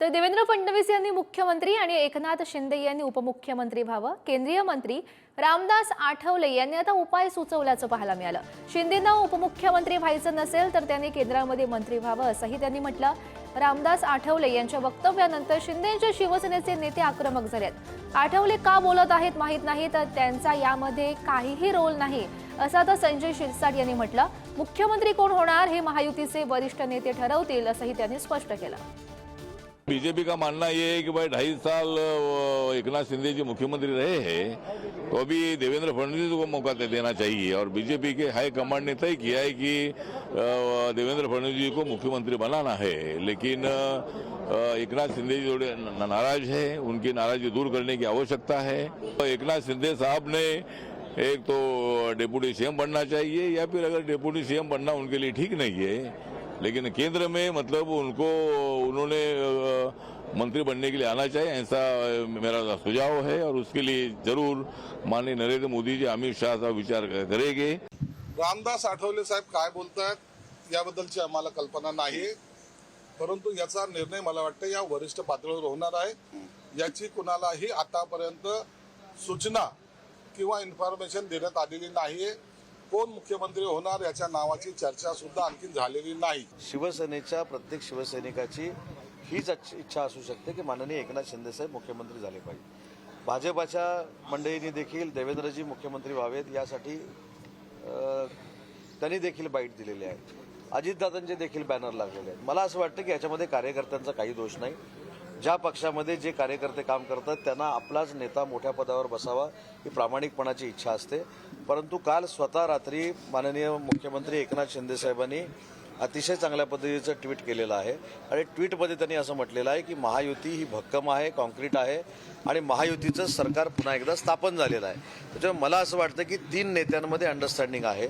तर देवेंद्र फडणवीस यांनी मुख्यमंत्री आणि एकनाथ शिंदे यांनी उपमुख्यमंत्री व्हावं. केंद्रीय मंत्री रामदास आठवले यांनी आता उपाय सुचवल्याचं पाहायला मिळालं. शिंदेना उपमुख्यमंत्री व्हायचं नसेल तर त्यांनी केंद्रामध्ये मंत्री व्हावं असंही त्यांनी म्हटलं. रामदास आठवले यांच्या वक्तव्यानंतर शिंदे यांच्या शिवसेनेचे नेते आक्रमक झालेत. आठवले का बोलत आहेत माहीत नाही तर त्यांचा यामध्ये काहीही रोल नाही असं आता संजय शिरसाट यांनी म्हटलं. मुख्यमंत्री कोण होणार हे महायुतीचे वरिष्ठ नेते ठरवतील असंही त्यांनी स्पष्ट केलं. बीजेपी का मानना ये है कि भाई ढाई साल अ, एक नाथ शिंदे जी मुख्यमंत्री रहे हैं तो अभी देवेंद्र फडणवीस को मौका दे देना चाहिए। और बीजेपी के हाई कमांड ने तय किया है कि देवेंद्र फडणवीस जी को मुख्यमंत्री बनाना है। लेकिन अ, एक नाथ शिंदे जी थोड़े नाराज़ है उनकी नाराज़गी दूर करने की आवश्यकता है। तो एक नाथ शिंदे साहब ने एक तो डेप्यूटी सीएम बनना चाहिए या फिर अगर डेप्यूटी सीएम बनना उनके लिए ठीक नहीं है लेकिन केंद्र में मतलब उनको उन्होंने मंत्री बनने के लिए आना चाहिए ऐसा मेरा सुझाव है और उसके लिए जरूर माननीय नरेंद्र मोदी जी अमित शाह साहब विचार करेंगे। रामदास आठवले साहेब काय बोलतायत याबद्दलची आम्हाला कल्पना नाही परंतु याचा निर्णय मला वाटतं या वरिष्ठ पातळीवर होणार आहे. याची कुणालाही आतापर्यंत सूचना किंवा इन्फॉर्मेशन देण्यात आलेली नाहीये. कोण मुख्यमंत्री होणार याच्या नावाची चर्चा सुद्धा आणखी झालेली नाही. शिवसेनेच्या प्रत्येक शिवसैनिकाची हीच इच्छा असू शकते की माननीय एकनाथ शिंदेसाहेब मुख्यमंत्री झाले पाहिजे. भाजपाच्या मंडळींनी देखील देवेंद्रजी मुख्यमंत्री व्हावेत यासाठी त्यांनी देखील बाईट दिलेली आहे. अजितदादांचे देखील बॅनर लागलेले आहेत. मला असं वाटतं की याच्यामध्ये कार्यकर्त्यांचा काही दोष नाही. ज्या पक्षामध्ये जे कार्यकर्ते काम करतात त्यांना आपलाच नेता मोठ्या पदावर बसावा ही प्रामाणिकपणाची इच्छा असते. परंतु काल स्वतः रात्री माननीय मुख्यमंत्री एकनाथ शिंदे साहेबांनी अतिशय चांगल्या पद्धतीचं ट्विट केलेलं आहे. आणि ट्विटमध्ये त्यांनी असं म्हटलेलं आहे की महायुती ही भक्कम आहे कॉन्क्रीट आहे आणि महायुतीचं सरकार पुन्हा एकदा स्थापन झालेलं आहे. त्याच्यामुळे मला असं वाटतं की तीन नेत्यांमध्ये अंडरस्टँडिंग आहे.